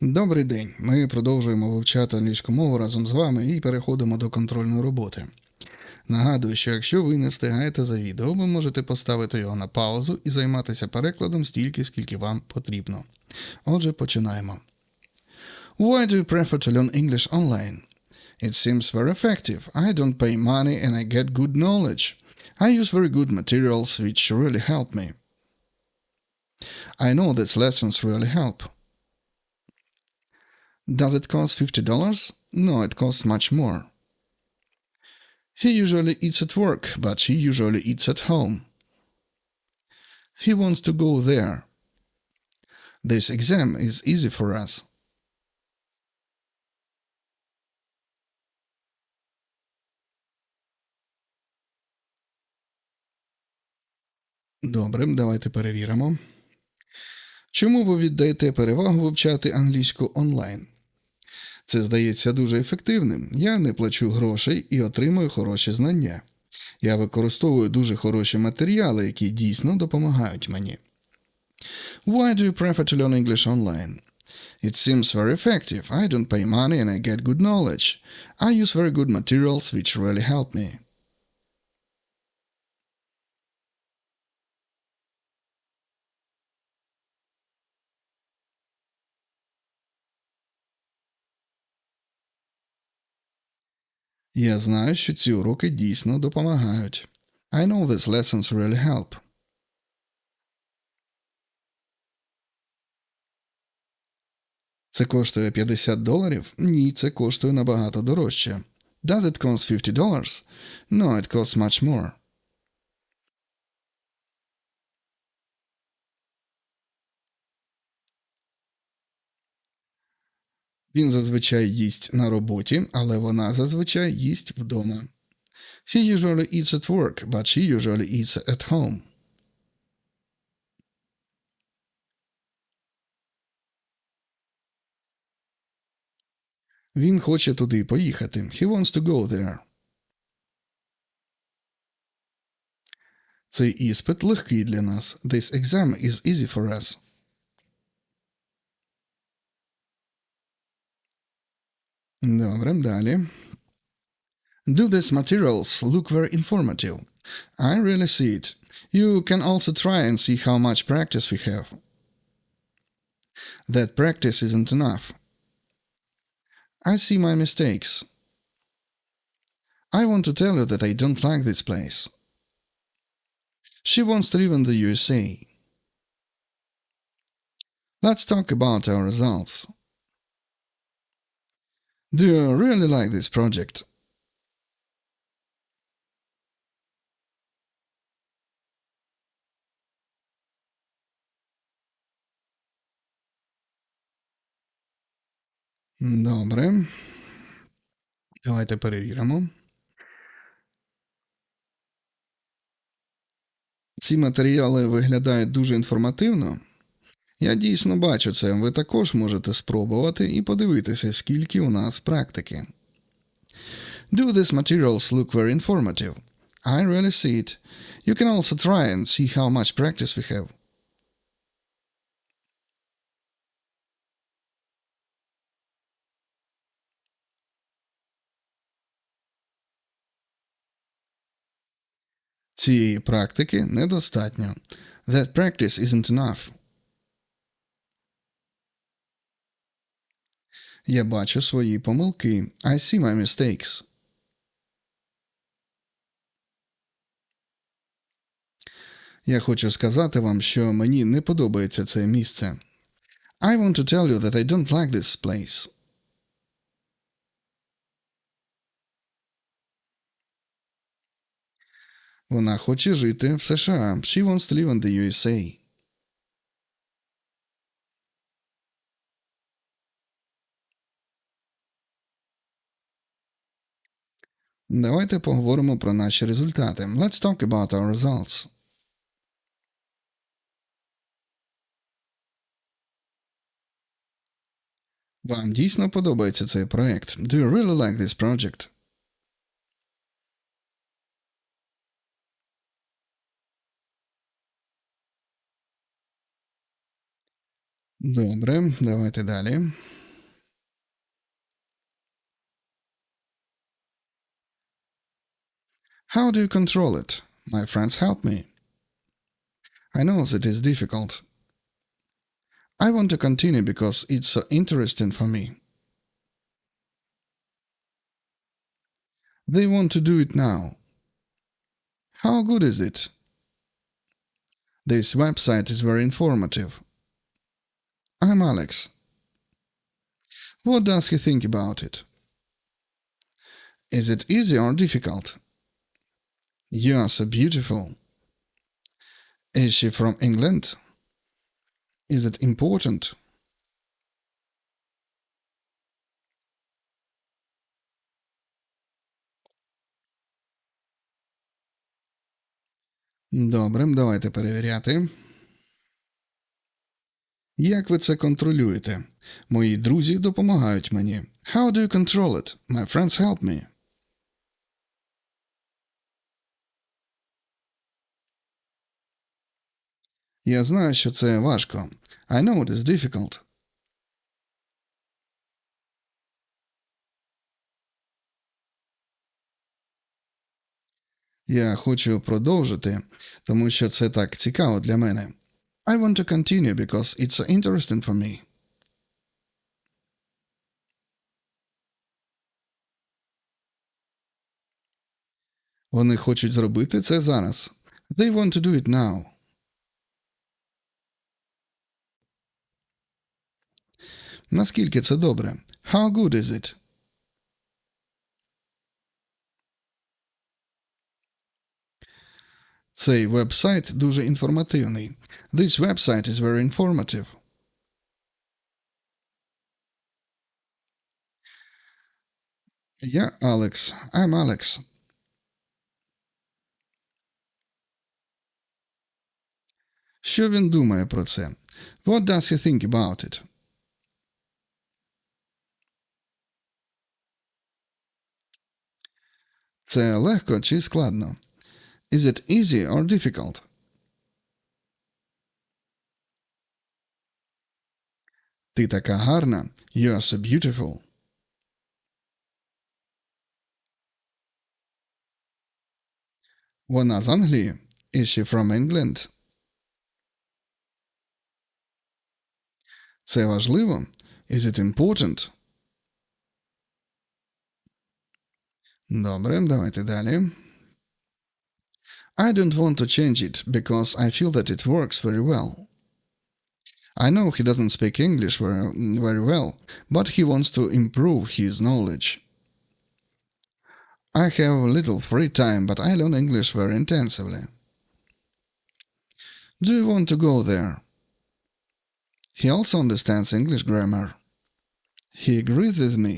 Добрий день. Ми продовжуємо вивчати англійську мову разом з вами і переходимо до контрольної роботи. Нагадую, що якщо ви не встигаєте за відео, ви можете поставити його на паузу і займатися перекладом стільки, скільки вам потрібно. Отже, починаємо. Why do you prefer to learn English online? It seems very effective. I don't pay money and I get good knowledge. I use very good materials which really help me. I know these lessons really help. Does it cost $50? No, it costs much more. He usually eats at work, but she usually eats at home. He wants to go there. This exam is easy for us. Добре, давайте перевіримо. Чому ви віддаєте перевагу вивчати англійську онлайн? Це здається дуже ефективним. Я не плачу грошей і отримую хороші знання. Я використовую дуже хороші матеріали, які дійсно допомагають мені. Why do you prefer to learn English online? It seems very effective. I don't pay money and I get good knowledge. I use very good materials which really help me. Я знаю, що ці уроки дійсно допомагають. I know these lessons really help. Це коштує 50 доларів? Ні, це коштує набагато дорожче. Does it cost 50 dollars? No, it costs much more. Він зазвичай їсть на роботі, але вона зазвичай їсть вдома. He usually eats at work, but she usually eats at home. Він хоче туди поїхати. He wants to go there. Цей іспит легкий для нас. This exam is easy for us. Добре, далі. Do these materials look very informative? I really see it. You can also try and see how much practice we have. That practice isn't enough. I see my mistakes. I want to tell you that I don't like this place. She wants to live in the USA. Let's talk about our results. Do you really like this project? Добре. Давайте перевіримо. Ці матеріали виглядають дуже інформативно. Я дійсно бачу це. Ви також можете спробувати і подивитися, скільки у нас практики. Do these materials look very informative? I really see it. You can also try and see how much practice we have. Цієї практики недостатньо. That practice isn't enough. Я бачу свої помилки. I see my mistakes. Я хочу сказати вам, що мені не подобається це місце. I want to tell you that I don't like this place. Вона хоче жити в США. She wants to live in the USA. Давайте поговоримо про наші результати. Let's talk about our results. Вам дійсно подобається цей проект? Do you really like this project? Добре, давайте далі. How do you control it? My friends help me. I know that is difficult. I want to continue because it's so interesting for me. They want to do it now. How good is it? This website is very informative. I'm Alex. What does he think about it? Is it easy or difficult? You are so beautiful. Is she from England? Is it important? Добре, давайте перевіряти. Як ви це контролюєте? Мої друзі допомагають мені. How do you control it? My friends help me. Я знаю, що це важко. I know it is difficult. Я хочу продовжити, тому що це так цікаво для мене. I want to continue because it's interesting for me. Вони хочуть зробити це зараз. They want to do it now. Наскільки це добре? How good is it? Цей веб-сайт дуже інформативний. This website is very informative. Я Алекс. I'm Alex. Що він думає про це? What does he think about it? Це легко чи складно? Is it easy or difficult? Ти така гарна. You are so beautiful. Вона з Англії. Is she from England? Це важливо. Is it important? Добре, давайте далі. I don't want to change it because I feel that it works very well. I know he doesn't speak English very, very well, but he wants to improve his knowledge. I have little free time, but I learn English very intensively. Do you want to go there? He also understands English grammar. He agrees with me.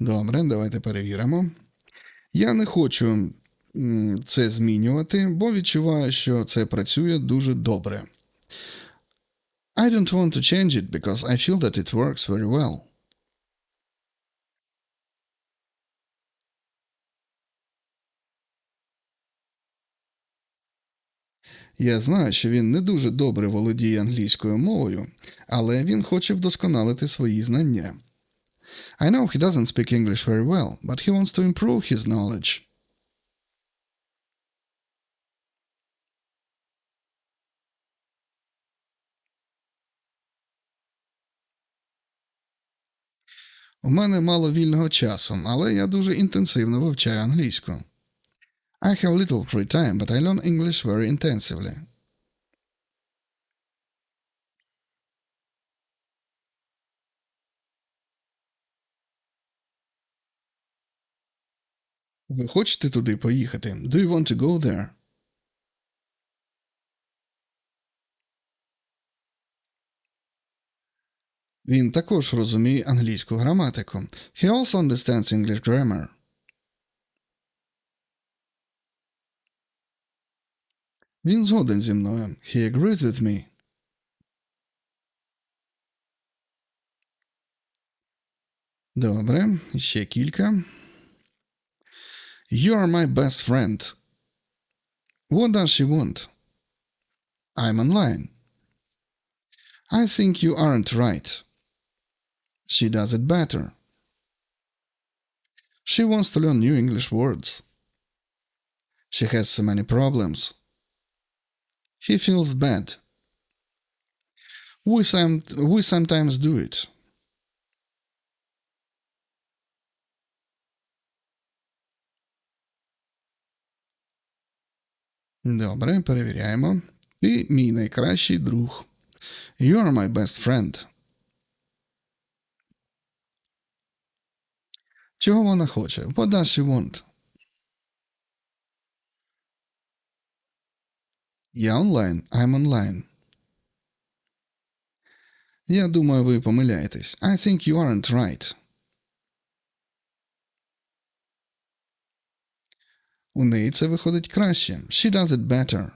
Добре, давайте перевіримо. Я не хочу це змінювати, бо відчуваю, що це працює дуже добре. I don't want to change it because I feel that it works very well. Я знаю, що він не дуже добре володіє англійською мовою, але він хоче вдосконалити свої знання. I know he doesn't speak English very well, but he wants to improve his knowledge. У мене мало вільного часу, але я дуже інтенсивно вивчаю англійську. I have little free time, but I learn English very intensively. Ви хочете туди поїхати? Do you want to go there? Він також розуміє англійську граматику. He also understands English grammar. Він згоден зі мною. He agrees with me. Добре, ще кілька. You are my best friend. What does she want? I'm online. I think you aren't right. She does it better. She wants to learn new English words. She has so many problems. He feels bad. We, some, we sometimes do it. Добре, перевіряємо. Ти мій найкращий друг. You are my best friend. Чого вона хоче? What does she want? Я онлайн, I'm online. Я думаю, ви помиляєтесь. I think you aren't right. У неї це виходить краще. She does it better.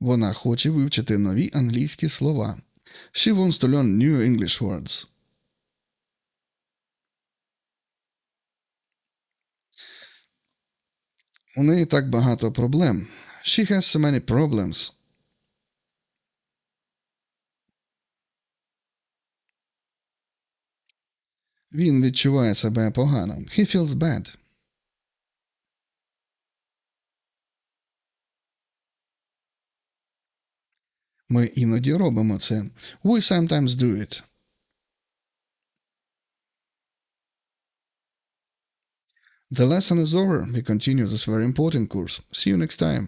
Вона хоче вивчити нові англійські слова. She wants to learn new English words. У неї так багато проблем. She has so many problems. Він відчуває себе погано. He feels bad. Ми іноді робимо це. We sometimes do it. The lesson is over. We continue this very important course. See you next time.